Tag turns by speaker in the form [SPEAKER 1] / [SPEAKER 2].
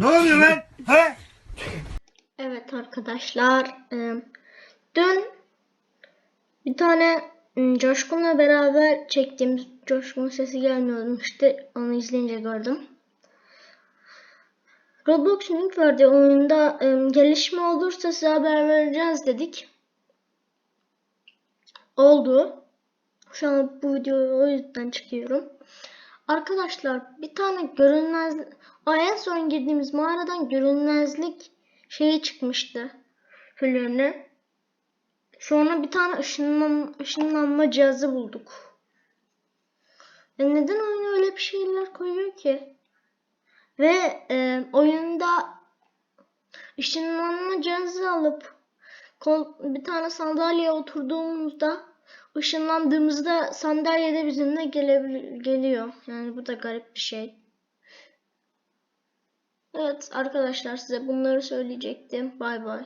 [SPEAKER 1] Ne oluyor lan? He?
[SPEAKER 2] Evet arkadaşlar. e, Dün bir tane Coşkun'la beraber çektiğimiz Coşkun sesi gelmiyordu işte onu izleyince gördüm. Roblox link verdi oyunda e, gelişme olursa size haber vereceğiz dedik. Oldu. Şu an bu videoyu o yüzden çekiyorum. Arkadaşlar bir tane görünmez o en son girdiğimiz mağaradan görünmezlik şeyi çıkmıştı. Hülönü. Sonra bir tane ışınlan, ışınlanma cihazı bulduk. Ya neden oyuna öyle bir şeyler koyuyor ki? Ve e, oyunda ışınlanma cihazı alıp kol, bir tane sandalyeye oturduğumuzda ışınlandığımızda sandalyede bizimle geliyor. Yani bu da garip bir şey. Evet arkadaşlar size bunları söyleyecektim. Bay bay.